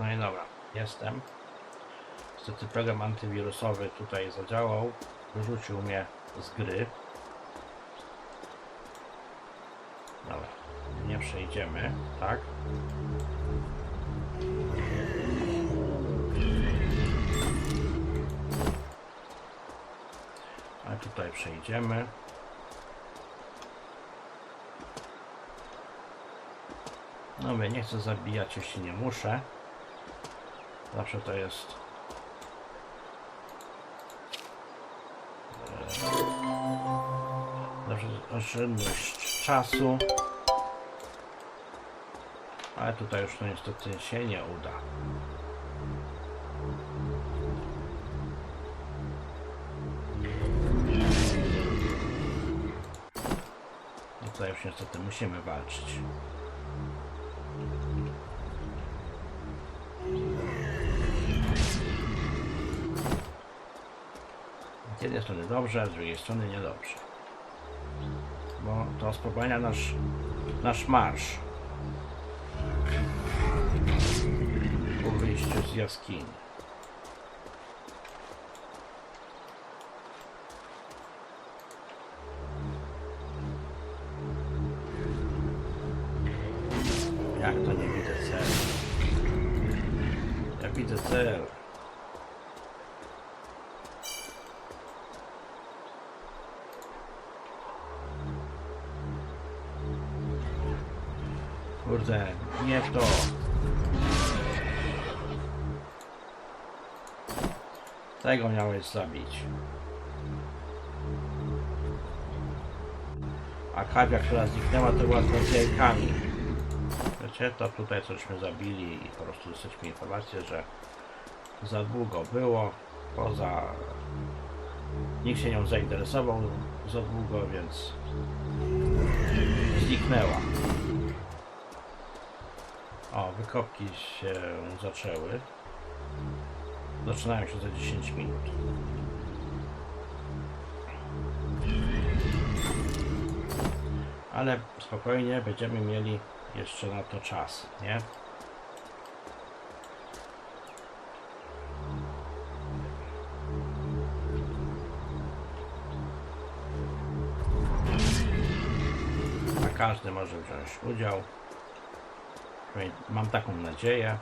No i dobra, jestem. Niestety program antywirusowy tutaj zadziałał. Wyrzucił mnie z gry. Dobra, nie przejdziemy, tak? A tutaj przejdziemy. No mówię, nie chcę zabijać, jeśli nie muszę. Zawsze to jest... e, Zawsze oszczędność czasu. Ale tutaj już to niestety się nie uda. Tutaj już niestety musimy walczyć. Jednej strony dobrze, z drugiej strony niedobrze. Bo to spowalnia nasz, nasz marsz. Po wyjściu z jaskini. Jak to nie widzę celu? Ja widzę cel. Kurde, nie w to. Tego miałeś zabić. A kawia, która zniknęła, to była z jajkami. Wiecie, to tutaj cośmy zabili i po prostu dostaliśmy informację, że za długo było, poza... Nikt się nią zainteresował za długo, więc zniknęła. O, wykopki się zaczęły. Zaczynają się za 10 minut. Ale spokojnie będziemy mieli jeszcze na to czas, nie? Każdy może wziąć udział. Mam taką nadzieję.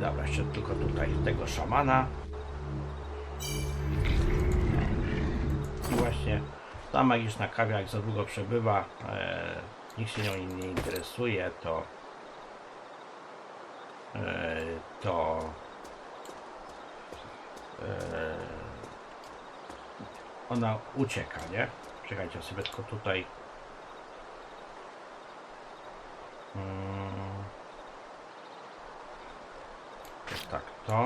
Dobra, jeszcze tylko tutaj tego szamana. I właśnie ta magiczna kawia, jak za długo przebywa, e, nikt się nią nie interesuje, to e, to e, ona ucieka, nie? Czekajcie sobie tylko tutaj. Mm. To tak, to.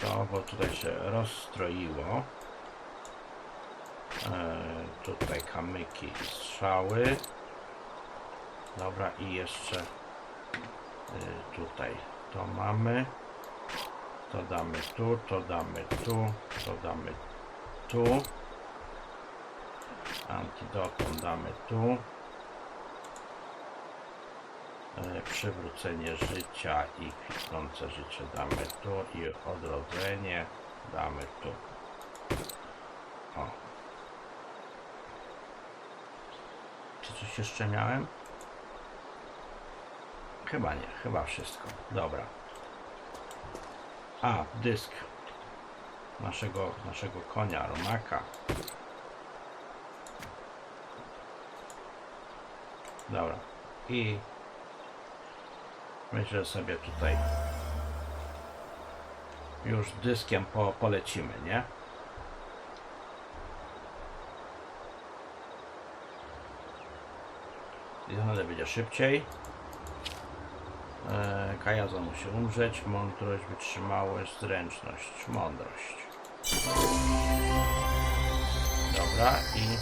To, bo tutaj się rozstroiło. E, tutaj kamyki i strzały. Dobra, i jeszcze e, tutaj to mamy. To damy tu, to damy tu, to damy tu. Antidotum damy tu. E, Przywrócenie życia i kwitnące życie damy tu i odrodzenie damy tu. O. Czy coś jeszcze miałem? Chyba nie, chyba wszystko. Dobra. A, dysk naszego, naszego konia, Romaka. Dobra. I myślę, sobie tutaj już dyskiem po, polecimy, nie? I naprawdę będzie szybciej. E, Kajaza musi umrzeć. Mądrość, wytrzymałość, zręczność, mądrość. Dobra i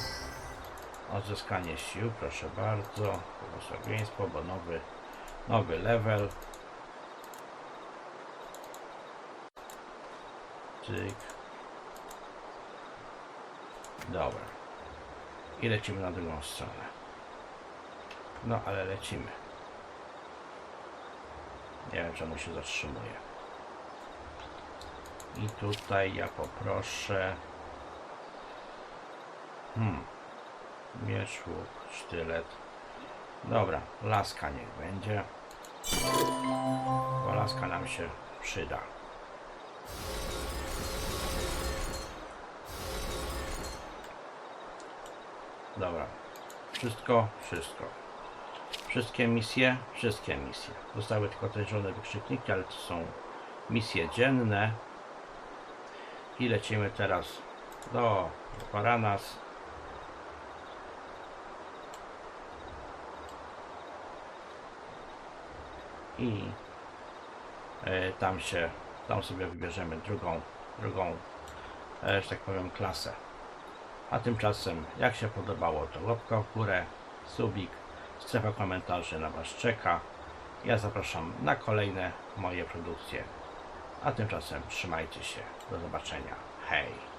odzyskanie sił, proszę bardzo. Błogosławieństwo, bo nowy, nowy level. Cyk. Dobra. I lecimy na drugą stronę. No, ale lecimy. Nie wiem, czemu się zatrzymuje. I tutaj ja poproszę. Hmm. Miecz, łuk, sztylet. Dobra, laska niech będzie. Bo laska nam się przyda. Dobra. Wszystko, wszystko. Wszystkie misje, wszystkie misje. Zostały tylko te zielone wykrzykniki, ale to są misje dzienne. I lecimy teraz do Paranas. I e, tam się, tam sobie wybierzemy drugą, drugą, e, że tak powiem, klasę. A tymczasem, jak się podobało, to łapka w górę, subik, strefa komentarzy na Was czeka. Ja zapraszam na kolejne moje produkcje. A tymczasem trzymajcie się. Do zobaczenia. Hej!